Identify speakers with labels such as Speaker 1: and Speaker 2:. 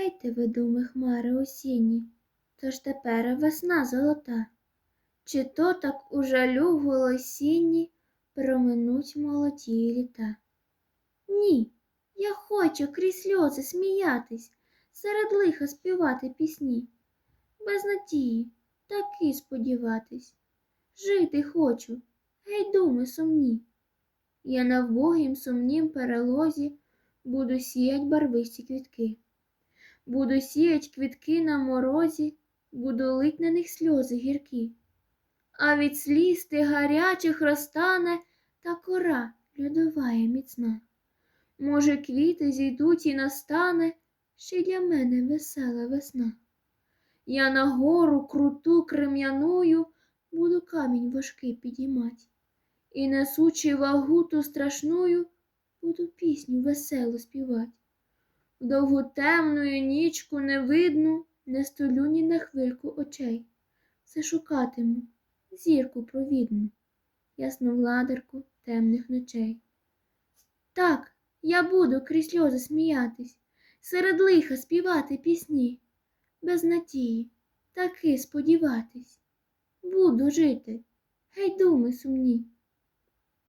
Speaker 1: Гейте ви думи хмари осінні, тож тепер весна золота. Чи то так у жалю голосінні проминуть молоді літа? Ні, я хочу крізь сльози сміятись, серед лиха співати пісні, без надії таки сподіватись. Жити хочу, гей думи сумні. Я на вбогім сумнім перелозі буду сіять барвисті квітки. Буду сіять квітки на морозі, буду лить на них сльози гіркі. А від сліз ти гарячих розтане та кора льодовая міцна. Може, квіти зійдуть і настане ще для мене весела весна. Я на гору круту крем'яную буду камінь важкий підіймать, і несучи вагу ту страшную, буду пісню веселу співать. Довгу темную нічку невидну не столю ні на хвильку очей. Все шукатиму зірку провідну, ясну владарку темних ночей. Так, я буду крізь сльози сміятись, серед лиха співати пісні, без надії таки сподіватись. Буду жити, гей думи сумні.